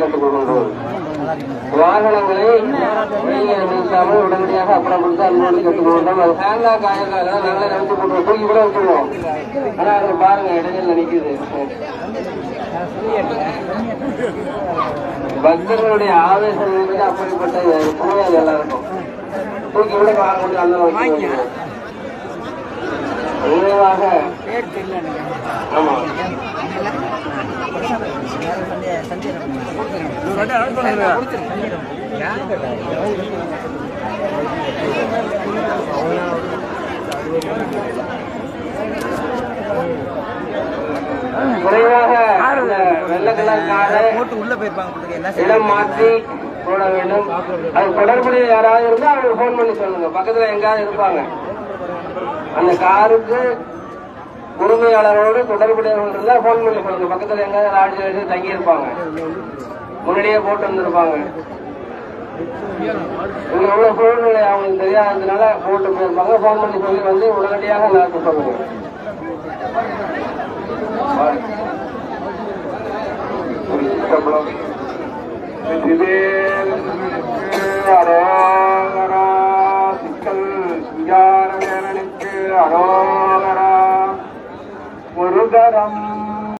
கேட்டுக்கொள்கின்றோம் வாகனங்களை வெளியே நிறுத்தாமல் உடனடியாக அப்புறப்படுத்த அன்போடு கேட்டுக்கொள்கின்றோம் அது ஹேண்டா காயக்காக நாங்களே நினைச்சு போட்டுருவோம் தூக்கி கூட வச்சுருவோம் ஆனா அது பாருங்க இடையில நிக்குது பக்தர்களுடைய ஆவேசம் என்பது அப்படிப்பட்ட புரியாது எல்லாருக்கும் தூக்கி கூட வாங்க அந்த வச்சுருவோம் நிறைவாக ஆமா என்ன இடம் மாற்றி போட வேண்டும் அது தொடர்புடைய யாராவது இருந்தா அவங்க ஃபோன் பண்ணி சொல்லுங்க பக்கத்துல எங்காவது இருப்பாங்க அந்த காருக்கு உரிமையாளரோடு தொடர்புடையவர்கள் இருந்தா ஃபோன் பண்ணி சொல்லுங்க. பக்கத்தில் எங்கேயாவது லாட்ஜ் எடுத்து தங்கி இருப்பாங்க முன்னாடியே போட்டு வந்திருப்பாங்க. இங்க உள்ள சூழ்நிலை அவங்களுக்கு தெரியாததுனால போட்டு போயிருப்பாங்க. ஃபோன் பண்ணி சொல்லி வந்து உடனடியாக எல்லாருக்கும் சொல்லுங்க அரோகரா சிக்கல் சிங்கார அரோகரா Sitaram